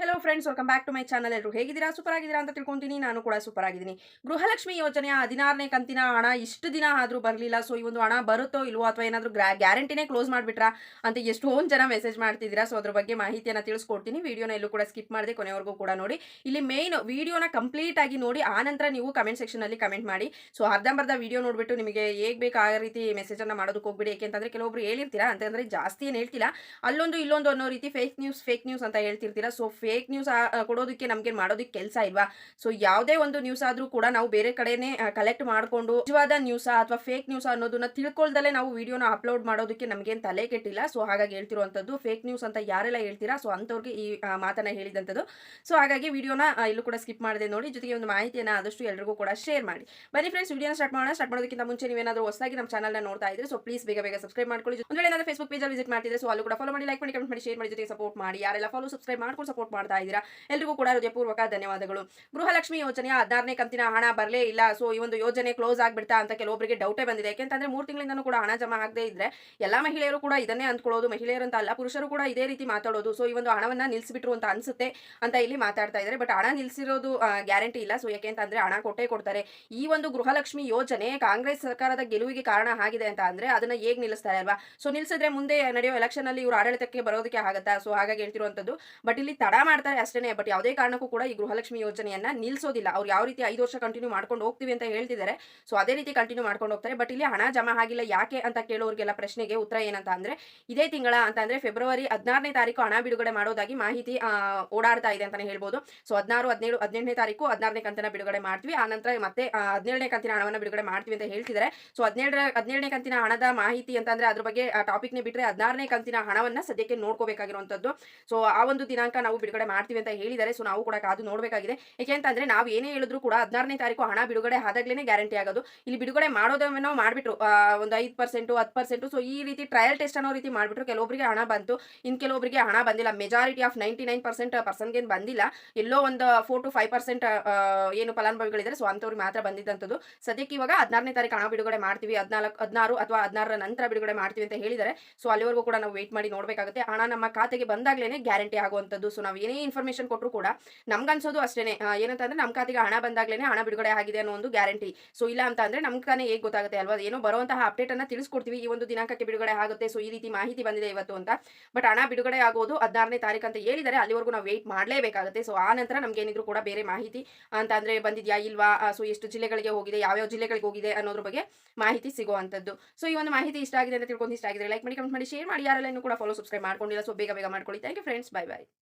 Hello friends welcome back to my channel ಎಲ್ಲರೂ ಹೇಗಿದ್ದೀರಾ? Super ಆಗಿದ್ದೀರಾ ಅಂತ ತಿಳ್ಕೊಂತೀನಿ. ನಾನು ಕೂಡ ಸೂಪರ್ ಆಗಿದ್ದೀನಿ. ಗೃಹಲಕ್ಷ್ಮಿ ಯೋಜನೆಯ ಹದಿನಾರನೇ ಕಂತಿನ ಹಣ ಇಷ್ಟು ದಿನ ಆದರೂ ಬರಲಿಲ್ಲ. ಸೊ ಈ ಒಂದು ಹಣ ಬರುತ್ತೋ ಇಲ್ವೋ ಅಥವಾ ಏನಾದರೂ ಗ್ಯಾರಂಟಿನೇ ಕ್ಲೋಸ್ ಮಾಡಿಬಿಟ್ರಾ ಅಂತ ಎಷ್ಟೊಂದು ಜನ ಮೆಸೇಜ್ ಮಾಡ್ತಿದ್ದೀರಾ. ಸೊ ಅದ್ರ ಬಗ್ಗೆ ಮಾಹಿತಿಯನ್ನು ತಿಳಿಸ್ಕೊಡ್ತೀನಿ. ವಿಡಿಯೋನ ಎಲ್ಲೂ ಕೂಡ ಸ್ಕಿಪ್ ಮಾಡಿದೆ ಕೊನೆವರೆಗೂ ಕೂಡ ನೋಡಿ. ಇಲ್ಲಿ ಮೇನ್ ವಿಡಿಯೋನ ಕಂಪ್ಲೀಟ್ ಆಗಿ ನೋಡಿ. ಆನಂತರ ನೀವು ಕಮೆಂಟ್ ಸೆಕ್ಷನಲ್ಲಿ ಕಮೆಂಟ್ ಮಾಡಿ. ಸೊ ಅರ್ಧಂಬರ್ಧ ವಿಡಿಯೋ ನೋಡಿಬಿಟ್ಟು ನಿಮಗೆ ಹೇಗೆ ಬೇಕು ಆ ರೀತಿ ಮೆಸೇಜನ್ನು ಮಾಡೋದಕ್ಕೆ ಹೋಗ್ಬಿಡಿ. ಏಕೆಂತಂದರೆ ಕೆಲವೊಬ್ರು ಹೇಳಿರ್ತೀರಾ? ಅಂತಂದ್ರೆ ಜಾಸ್ತಿ ಏನು ಹೇಳ್ತಿಲ್ಲ. ಅಲ್ಲೊಂದು ಇಲ್ಲೊಂದು ಅನ್ನೋ ರೀತಿ ಫೇಕ್ ನ್ಯೂಸ್ ಫೇಕ್ ನ್ಯೂಸ್ ಅಂತ ಹೇಳ್ತಿರ್ತೀರಾ? ಸೊ ಫೇಕ್ ನ್ಯೂಸ್ ಕೊಡೋದಕ್ಕೆ ನಮಗೆ ಮಾಡೋದಕ್ಕೆ ಕೆಲಸ ಇಲ್ವಾ? ಸೊ ಯಾವುದೇ ಒಂದು ನ್ಯೂಸ್ ಆದರೂ ಕೂಡ ನಾವು ಬೇರೆ ಕಡೆನೇ ಕಲೆಕ್ಟ್ ಮಾಡಿಕೊಂಡು ನಿಜವಾದ ನ್ಯೂಸ್ ಅಥವಾ ಫೇಕ್ ನ್ಯೂಸ್ ಅನ್ನೋದನ್ನ ತಿಳ್ಕೊಳ್ದಲ್ಲೇ ನಾವು ವಿಡಿಯೋನ ಅಪ್ಲೋಡ್ ಮಾಡೋದಕ್ಕೆ ನಮಗೇನು ತಲೆ ಕೆಟ್ಟಿಲ್ಲ. ಸೊ ಹಾಗಾಗಿ ಹೇಳ್ತಿರುವಂಥದ್ದು ಫೇಕ್ ನ್ಯೂಸ್ ಅಂತ ಯಾರೆಲ್ಲ ಹೇಳ್ತೀರಾ? ಸೊ ಅಂಥವ್ರಿಗೆ ಈ ಮಾತನ್ನ ಹೇಳಿದಂಥದ್ದು. ಸೊ ಹಾಗಾಗಿ ವಿಡಿಯೋನ ಇಲ್ಲೂ ಕೂಡ ಸ್ಕಿಪ್ ಮಾಡಿದೆ ನೋಡಿ. ಜೊತೆಗೆ ಒಂದು ಮಾಹಿತಿಯನ್ನು ಆದಷ್ಟು ಎಲ್ರಿಗೂ ಕೂಡ ಶೇರ್ ಮಾಡಿ. ಬನ್ನಿ ಫ್ರೆಂಡ್ಸ್ ವಿಡಿಯೋನ ಸ್ಟಾರ್ಟ್ ಮಾಡೋಣ. ಸ್ಟಾರ್ಟ್ ಮಾಡೋದಕ್ಕಿಂತ ಮುಂಚೆ ನೀವೇನಾದರೂ ಹೊಸದಾಗಿ ನಮ್ಮ ಚಾನಲ್ನ ನೋಡ್ತಾ ಇದ್ರೆ ಸೊ ಪ್ಲೀಸ್ ಬೇಗ ಬೇಗ ಸಬ್ಸ್ಕ್ರೈಬ್ ಮಾಡ್ಕೊಳ್ಳಿ. ಒಂದು ಏನಾದರೂ ಫೇಸ್ಬುಕ್ ಪೇಜಲ್ಲಿ ವಿಸಿಟ್ ಮಾಡ್ತಿದ್ರೆ ಸೊ ಅಲ್ಲೂ ಕೂಡ ಫಾಲೋ ಮಾಡಿ ಲೈಕ್ ಮಾಡಿ ಕಮೆಂಟ್ ಮಾಡಿ ಶೇರ್ ಮಾಡಿ, ಜೊತೆಗೆ ಸಪೋರ್ಟ್ ಮಾಡಿ. ಯಾರೆಲ್ಲ ಫಾಲೋ ಸಬ್ಸ್ಕ್ರೈಬ್ ಮಾಡ್ಕೊಂಡು ಸಪೋರ್ಟ್ ಮಾಡ್ತಾ ಇದ್ದೀರಾ? ಎಲ್ರಿಗೂ ಕೂಡ ಹೃದಯಪೂರ್ವಕ ಧನ್ಯವಾದಗಳು. ಗೃಹಲಕ್ಷ್ಮಿ ಯೋಜನೆಯ ಹದಿನಾರನೇ ಕಂತಿನ ಹಣ ಬರಲೇ ಇಲ್ಲ. ಸೊ ಈ ಒಂದು ಯೋಜನೆ ಕ್ಲೋಸ್ ಆಗ್ಬಿಡ್ತಾ ಅಂತ ಕೆಲವೊಬ್ಬರಿಗೆ ಡೌಟೇ ಬಂದಿದೆ. ಯಾಕೆಂತಂದ್ರೆ ಮೂರು ತಿಂಗಳಿಂದನೂ ಕೂಡ ಹಣ ಜಮಾ ಆಗದೆ ಇದ್ರೆ ಎಲ್ಲ ಮಹಿಳೆಯರು ಕೂಡ ಇದನ್ನೇ ಅಂದ್ಕೊಳ್ಳೋದು ಮಹಿಳೆಯರು ಅಂತ ಅಲ್ಲ, ಪುರುಷರು ಕೂಡ ಇದೇ ರೀತಿ ಮಾತಾಡೋದು. ಸೊ ಈ ಒಂದು ಹಣವನ್ನ ನಿಲ್ಲಿಸಿಬಿಟ್ರು ಅಂತ ಅನ್ಸುತ್ತೆ ಅಂತ ಇಲ್ಲಿ ಮಾತಾಡ್ತಾ ಇದ್ದಾರೆ. ಬಟ್ ಹಣ ನಿಲ್ಲಿಸಿರೋದು ಗ್ಯಾರಂಟಿ ಇಲ್ಲ. ಸೊ ಯಾಕೆ ಅಂತಂದ್ರೆ ಹಣ ಕೊಟ್ಟೇ ಕೊಡ್ತಾರೆ. ಈ ಒಂದು ಗೃಹಲಕ್ಷ್ಮಿ ಯೋಜನೆ ಕಾಂಗ್ರೆಸ್ ಸರ್ಕಾರದ ಗೆಲುವಿಗೆ ಕಾರಣ ಆಗಿದೆ ಅಂತ ಅಂದ್ರೆ ಅದನ್ನ ಹೇಗೆ ನಿಲ್ಲಿಸ್ತಾರೆ ಅಲ್ವಾ? ಸೊ ನಿಲ್ಸಿದ್ರೆ ಮುಂದೆ ನಡೆಯೋ ಎಲೆಕ್ಷನ್ ಅಲ್ಲಿ ಇವರು ಆಡಳಿತಕ್ಕೆ ಬರೋದಕ್ಕೆ ಆಗತ್ತಾ? ಸೊ ಹಾಗಾಗಿ ಹೇಳ್ತಿರುವಂತದ್ದು. ಬಟ್ ಇಲ್ಲಿ ತಡ ಮಾಡ್ತಾರೆ ಅಷ್ಟೇ ಬಟ್ ಯಾವುದೇ ಕಾರಣಕ್ಕೂ ಕೂಡ ಈ ಗೃಹಲಕ್ಷ್ಮಿ ಯೋಜನೆಯನ್ನ ನಿಲ್ಸೋದಿಲ್ಲ. ಅವ್ರು ಯಾವ ರೀತಿ ಐದು ವರ್ಷ ಕಂಟಿನ್ಯೂ ಮಾಡ್ಕೊಂಡು ಹೋಗ್ತೀವಿ ಅಂತ ಹೇಳ್ತಿದ್ದಾರೆ. ಸೊ ಅದೇ ರೀತಿ ಕಂಟಿನ್ಯೂ ಮಾಡ್ಕೊಂಡು ಹೋಗ್ತಾರೆ. ಬಟ್ ಇಲ್ಲಿ ಹಣ ಜಮಾ ಆಗಿಲ್ಲ, ಯಾಕೆ ಅಂತ ಕೇಳೋರಿಗೆಲ್ಲ ಪ್ರಶ್ನೆಗೆ ಉತ್ತರ ಏನಂತ ಅಂದ್ರೆ, ಇದೇ ತಿಂಗಳ ಅಂತ ಅಂದ್ರೆ ಫೆಬ್ರವರಿ ಹದಿನಾರನೇ ತಾರೀಕು ಹಣ ಬಿಡುಗಡೆ ಮಾಡೋದಾಗಿ ಮಾಹಿತಿ ಓಡಾಡ್ತಾ ಇದೆ ಅಂತಾನೆ ಹೇಳ್ಬೋದು. ಸೊ ಹದಿನಾರು, ಹದಿನೇಳು, ಹದಿನೆಂಟನೇ ತಾರೀಕು ಹದಿನಾರನೇ ಕಂತಿನ ಬಿಡುಗಡೆ ಮಾಡ್ತೀವಿ. ಆ ನಂತರ ಮತ್ತೆ ಹದಿನೇಳನೇ ಕಂತಿನ ಹಣವನ್ನು ಬಿಡುಗಡೆ ಮಾಡ್ತೀವಿ ಅಂತ ಹೇಳ್ತಿದ್ದಾರೆ. ಸೊ ಹದಿನೇಳರ, ಹದಿನೇಳನೇ ಕಂತಿನ ಹಣದ ಮಾಹಿತಿ ಅಂತಂದ್ರೆ ಅದ್ರ ಬಗ್ಗೆ ಟಾಪಿಕ್ನೇ ಬಿಟ್ಟರೆ ಹದಿನಾರನೇ ಕಂತಿನ ಹಣವನ್ನ ಸದ್ಯಕ್ಕೆ ನೋಡ್ಕೋಬೇಕಾಗಿರುವಂತದ್ದು. ಸೊ ಆ ಒಂದು ದಿನಾಂಕ ನಾವು ಬಿಡುಗಡೆ ಮಾಡ್ತೀವಿ ಅಂತ ಹೇಳಿದ್ದಾರೆ. ಸೊ ನಾವು ಕೂಡ ಕಾದು ನೋಡಬೇಕಾಗಿದೆ. ಯಾಕೆಂತಂದ್ರೆ ನಾವು ಏನೇ ಹೇಳಿದ್ರು ಕೂಡ ಹದಿನಾರನೇ ತಾರೀಕು ಹಣ ಬಿಡುಗಡೆ ಆದಾಗ್ಲೇ ಗ್ಯಾರಂಟಿ ಆಗೋದು. ಇಲ್ಲಿ ಬಿಡುಗಡೆ ಮಾಡೋದನ್ನು ಮಾಡಿಬಿಟ್ರು. ಒಂದು ಐದು ಪರ್ಸೆಂಟು ಹತ್ತು ಪರ್ಸೆಂಟು ಸೊ ಈ ರೀತಿ ಟ್ರಯಲ್ ಟೆಸ್ಟ್ ಅನ್ನೋ ರೀತಿ ಮಾಡಿಬಿಟ್ರು. ಕೆಲವೊಬ್ಬರಿಗೆ ಹಣ ಬಂತು. ಇನ್ನು ಕೆಲವೊಬ್ಬರಿಗೆ ಹಣ ಬಂದಿಲ್ಲ. ಮೆಜಾರಿಟಿ ಆಫ್ ನೈಂಟಿ ನೈನ್ ಪರ್ಸೆಂಟ್ಗೆ ಬಂದಿಲ್ಲ. ಎಲ್ಲೋ ಒಂದು ಫೋರ್ ಟು ಫೈವ್ ಪರ್ಸೆಂಟ್ ಏನು ಫಲಾನುಭವಿಗಳಿದ್ದಾರೆ ಸೊ ಅಂಥವ್ರಿಗೆ ಮಾತ್ರ ಬಂದಿದ್ದಂಥದ್ದು. ಸದ್ಯಕ್ಕೆ ಇವಾಗ ಹದಿನಾರನೇ ತಾರೀಕು ಹಣ ಬಿಡುಗಡೆ ಮಾಡ್ತೀವಿ. ಹದಿನಾಲ್ಕು, ಹದಿನಾರು ಅಥವಾ ಹದಿನಾರರ ನಂತರ ಬಿಡುಗಡೆ ಮಾಡ್ತೀವಿ ಅಂತ ಹೇಳಿದರೆ ಸೊ ಅಲ್ಲಿವರೆಗೂ ಕೂಡ ನಾವು ವೇಟ್ ಮಾಡಿ ನೋಡಬೇಕಾಗುತ್ತೆ. ಹಣ ನಮ್ಮ ಖಾತೆಗೆ ಬಂದಾಗ್ಲೇ ಗ್ಯಾರಂಟಿ ಆಗುವಂಥದ್ದು. ಸೊ ನಾವು ಏನೇ ಇನ್ಫಾರ್ಮೇಷನ್ ಕೊಟ್ಟರು ಕೂಡ ನಮ್ಗನ್ಸೋದು ಅಷ್ಟೇ ಏನಂತಂದ್ರೆ ನಮ್ಮ ಖಾತೆಗೆ ಹಣ ಬಂದಾಗ್ಲೇ ಹಣ ಬಿಡುಗಡೆ ಆಗಿದೆ ಅನ್ನೋ ಒಂದು ಗ್ಯಾರಂಟಿ ಸೊ ಇಲ್ಲ ಅಂತ ಅಂದ್ರೆ ನಮ್ಗೆ ತಾನೇ ಹೇಗೆ ಗೊತ್ತಾಗುತ್ತೆ ಅಲ್ವಾ? ಏನೋ ಬರುವಂತಹ ಅಪ್ಡೇಟ್ ಅನ್ನ ತಿಳಿಸ್ಕೊಡ್ತೀವಿ. ಈ ಒಂದು ದಿನಾಂಕಕ್ಕೆ ಬಿಡುಗಡೆ ಆಗುತ್ತೆ. ಸೊ ಈ ರೀತಿ ಮಾಹಿತಿ ಬಂದಿದೆ ಇವತ್ತು ಅಂತ. ಬಟ್ ಹಣ ಬಿಡುಗಡೆ ಆಗೋದು ಹದಿನಾರನೇ ತಾರೀಕು ಅಂತ ಹೇಳಿದರೆ ಅಲ್ಲಿವರೆಗೂ ನಾವು ವೇಟ್ ಮಾಡಲೇಬೇಕಾಗುತ್ತೆ. ಸೊ ಆ ನಂತರ ನಮ್ಗೆ ಏನಿದ್ರು ಕೂಡ ಬೇರೆ ಮಾಹಿತಿ ಅಂತ ಅಂದ್ರೆ ಬಂದಿದ್ಯಾ ಇಲ್ವಾ? ಸೊ ಎಷ್ಟು ಜಿಲ್ಲೆಗಳಿಗೆ ಹೋಗಿದೆ, ಯಾವ್ಯಾವ ಜಿಲ್ಲೆಗಳಿಗೆ ಹೋಗಿದೆ ಅನ್ನೋದ್ರ ಬಗ್ಗೆ ಮಾಹಿತಿ ಸಿಗುವಂಥದ್ದು. ಸೊ ಈ ಒಂದು ಮಾಹಿತಿ ಇಷ್ಟ ಆಗಿದೆ ಅಂತ ತಿಳ್ಕೊಂಡು ಇಷ್ಟ ಆಗಿದೆ ಲೈಕ್ ಮಾಡಿ ಕಮೆಂಟ್ ಮಾಡಿ ಶೇರ್ ಮಾಡಿ. ಯಾರೆಲ್ಲ ಕೂಡ ಫಾಲೋ ಸಬ್ಸ್ಕ್ರೈಬ್ ಮಾಡ್ಕೊಂಡಿಲ್ಲ ಸೊ ಬೇಗ ಬೇಗ ಮಾಡ್ಕೊಳ್ಳಿ. Thank you friends bye bye